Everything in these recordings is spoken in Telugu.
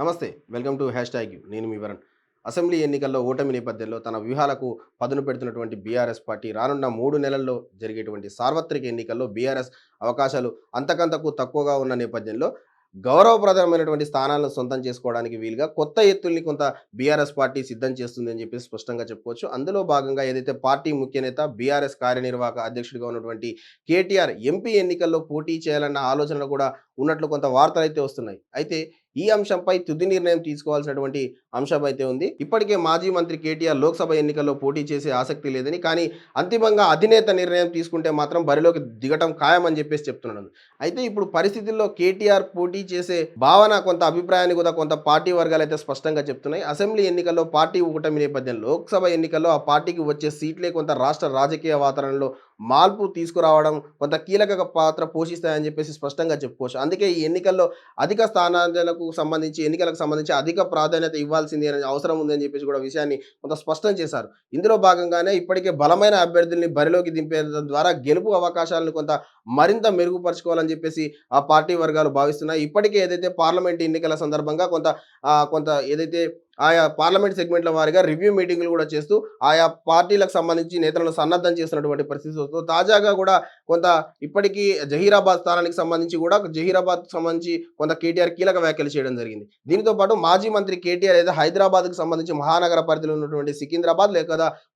నమస్తే వెల్కమ్ టు హ్యాష్ ట్యాగ్ నేను మీ వరణ్. అసెంబ్లీ ఎన్నికల్లో ఓటమి నేపథ్యంలో తన వ్యూహాలకు పదును పెడుతున్నటువంటి బీఆర్ఎస్ పార్టీ రానున్న మూడు నెలల్లో జరిగేటువంటి సార్వత్రిక ఎన్నికల్లో బీఆర్ఎస్ అవకాశాలు అంతకంతకు తక్కువగా ఉన్న నేపథ్యంలో గౌరవప్రదమైనటువంటి స్థానాలను సొంతం చేసుకోవడానికి వీలుగా కొత్త ఎత్తుల్ని కొంత బీఆర్ఎస్ పార్టీ సిద్ధం చేస్తుంది అని చెప్పి స్పష్టంగా చెప్పుకోవచ్చు. అందులో భాగంగా ఏదైతే పార్టీ ముఖ్య నేత బీఆర్ఎస్ కార్యనిర్వాహక అధ్యక్షుడిగా ఉన్నటువంటి కేటీఆర్ ఎంపీ ఎన్నికల్లో పోటీ చేయాలన్న ఆలోచనలు కూడా ఉన్నట్లు కొంత వార్తలు అయితే వస్తున్నాయి. అయితే ఈ అంశంపై తుది నిర్ణయం తీసుకోవాల్సినటువంటి అంశం అయితే ఉంది. ఇప్పటికే మాజీ మంత్రి కేటీఆర్ లోక్సభ ఎన్నికల్లో పోటీ చేసే ఆసక్తి లేదని కానీ అంతిమంగా అధినేత నిర్ణయం తీసుకుంటే మాత్రం బరిలోకి దిగటం ఖాయమని చెప్పేసి చెప్తున్నాడు. అయితే ఇప్పుడు పరిస్థితుల్లో కేటీఆర్ పోటీ చేసే భావన కొంత అభిప్రాయాన్ని కూడా కొంత పార్టీ వర్గాలు అయితే స్పష్టంగా చెప్తున్నాయి. అసెంబ్లీ ఎన్నికల్లో పార్టీ కూటమి నేపథ్యంలో లోక్సభ ఎన్నికల్లో ఆ పార్టీకి వచ్చే సీట్లే కొంత రాష్ట్ర రాజకీయ వాతావరణంలో మార్పు తీసుకురావడం కొంత కీలక పాత్ర పోషిస్తాయని చెప్పేసి స్పష్టంగా చెప్పుకోవచ్చు. అందుకే ఈ ఎన్నికల్లో అధిక స్థానాలకు సంబంధించి ఎన్నికలకు సంబంధించి అధిక ప్రాధాన్యత ఇవ్వాల్సింది అనే అవసరం ఉందని చెప్పేసి కూడా విషయాన్ని కొంత స్పష్టం చేశారు. ఇందులో భాగంగానే ఇప్పటికే బలమైన అభ్యర్థుల్ని బరిలోకి దింపేయడం ద్వారా గెలుపు అవకాశాలను కొంత మరింత మెరుగుపరచుకోవాలని చెప్పేసి ఆ పార్టీ వర్గాలు భావిస్తున్నాయి. ఇప్పటికే ఏదైతే పార్లమెంట్ ఎన్నికల సందర్భంగా కొంత కొంత ఏదైతే ఆయా పార్లమెంట్ సెగ్మెంట్ల వారిగా రివ్యూ మీటింగ్లు కూడా చేస్తూ ఆయా పార్టీలకు సంబంధించి నేతలను సన్నద్ధం చేస్తున్నటువంటి పరిస్థితి వస్తుంది తాజాగా కూడా కొంత ఇప్పటికీ జహీరాబాద్ స్థానానికి సంబంధించి కూడా జహీరాబాద్ సంబంధించి కొంత కేటీఆర్ కీలక వ్యాఖ్యలు చేయడం జరిగింది. దీనితో పాటు మాజీ మంత్రి కేటీఆర్ అయితే హైదరాబాద్కు సంబంధించి మహానగర పరిధిలో ఉన్నటువంటి సికింద్రాబాద్ లేక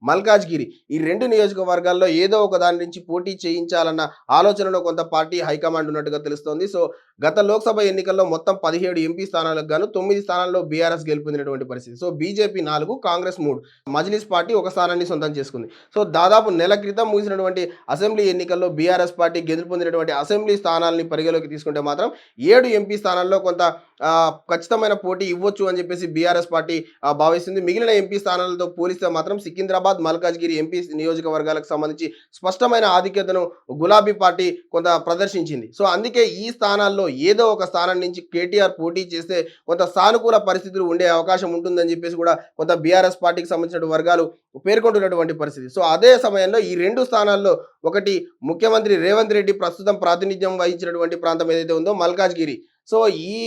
మల్కాజ్గిరి ఈ రెండు నియోజకవర్గాల్లో ఏదో ఒక దాని నుంచి పోటీ చేయించాలన్న ఆలోచనలో కొంత పార్టీ హైకమాండ్ ఉన్నట్టుగా తెలుస్తోంది. సో గత లోక్సభ ఎన్నికల్లో మొత్తం పదిహేడు ఎంపీ స్థానాలకు గాను తొమ్మిది స్థానాల్లో బీఆర్ఎస్ గెలుపొందినటువంటి పరిస్థితి. సో బీజేపీ నాలుగు కాంగ్రెస్ మూడు. మజ్లిస్ పార్టీ ఒక స్థానాన్ని సొంతం చేసుకుంది. సో దాదాపు నెల క్రితం ముగిసినటువంటి అసెంబ్లీ ఎన్నికల్లో బీఆర్ఎస్ పార్టీ గెలుపొందినటువంటి అసెంబ్లీ స్థానాలని పరిగణలోకి తీసుకుంటే మాత్రం ఏడు ఎంపీ స్థానాల్లో కొంత ఖచ్చితమైన పోటీ ఇవ్వచ్చు అని చెప్పేసి బీఆర్ఎస్ పార్టీ భావిస్తుంది. మిగిలిన ఎంపీ స్థానాలతో పోలిస్తే మాత్రం సికింద్రాబాద్ మల్కాజ్గిరి ఎంపీ నియోజకవర్గాలకు సంబంధించి స్పష్టమైన ఆధిక్యతను గులాబీ పార్టీ కొంత ప్రదర్శించింది. సో అందుకే ఈ స్థానాల్లో ఏదో ఒక స్థానం నుంచి కేటీఆర్ పోటీ చేస్తే కొంత సానుకూల పరిస్థితులు ఉండే అవకాశం ఉంటుందని చెప్పేసి కూడా కొంత బీఆర్ఎస్ పార్టీకి సంబంధించిన వర్గాలు పేర్కొంటున్నటువంటి పరిస్థితి. సో అదే సమయంలో ఈ రెండు స్థానాల్లో ఒకటి ముఖ్యమంత్రి రేవంత్ రెడ్డి ప్రస్తుతం ప్రాతినిధ్యం వహించినటువంటి ప్రాంతం ఏదైతే ఉందో మల్కాజ్గిరి. సో ఈ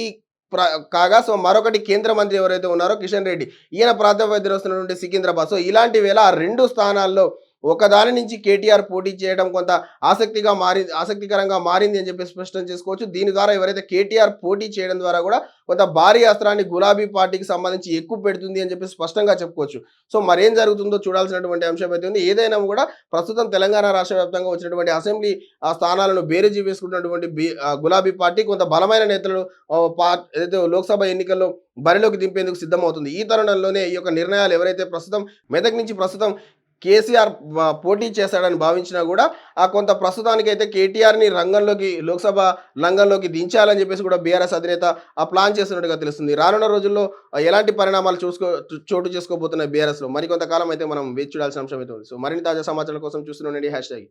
కాగా సో మరొకటి కేంద్ర మంత్రి ఎవరైతే ఉన్నారో కిషన్ రెడ్డి. ఈయన ప్రాతిపద్యం వస్తున్నటువంటి సికింద్రాబాద్. సో ఇలాంటి వేళ ఆ రెండు స్థానాల్లో ఒకదాని నుంచి కేటీఆర్ పోటీ చేయడం కొంత ఆసక్తిగా మారి ఆసక్తికరంగా మారింది అని చెప్పి స్పష్టం చేసుకోవచ్చు. దీని ద్వారా ఎవరైతే కేటీఆర్ పోటీ చేయడం ద్వారా కూడా కొంత భారీ అస్త్రాన్ని గులాబీ పార్టీకి సంబంధించి ఎక్కువ పెడుతుంది అని చెప్పి స్పష్టంగా చెప్పుకోవచ్చు. సో మరేం జరుగుతుందో చూడాల్సినటువంటి అంశం అయితే ఉంది. ఏదైనా కూడా ప్రస్తుతం తెలంగాణ రాష్ట్ర వ్యాప్తంగా వచ్చినటువంటి అసెంబ్లీ స్థానాలను బేరేజీ వేసుకున్నటువంటి గులాబీ పార్టీ కొంత బలమైన నేతలను ఏదైతే లోక్సభ ఎన్నికల్లో బరిలోకి దింపేందుకు సిద్ధమవుతుంది. ఈ తరుణంలోనే ఈ యొక్క నిర్ణయాలు ఎవరైతే ప్రస్తుతం మెదక్ నుంచి ప్రస్తుతం కేసీఆర్ పోటీ చేశాడని భావించినా కూడా ఆ కొంత ప్రస్తుతానికైతే కేటీఆర్ని రంగంలోకి లోక్సభ రంగంలోకి దించాలని చెప్పేసి కూడా బీఆర్ఎస్ అధినేత ఆ ప్లాన్ చేస్తున్నట్టుగా తెలుస్తుంది. రానున్న రోజుల్లో ఎలాంటి పరిణామాలు చూసుకో చోటు చేసుకోబోతున్నాయి బీఆర్ఎస్లో? మరికొంతకాలం అయితే మనం వేచి చూడాల్సిన అంశం అయితే ఉంది. సో మరిన్ని తాజా సమాచారం కోసం చూస్తుండండి హ్యాష్ ట్యాగ్.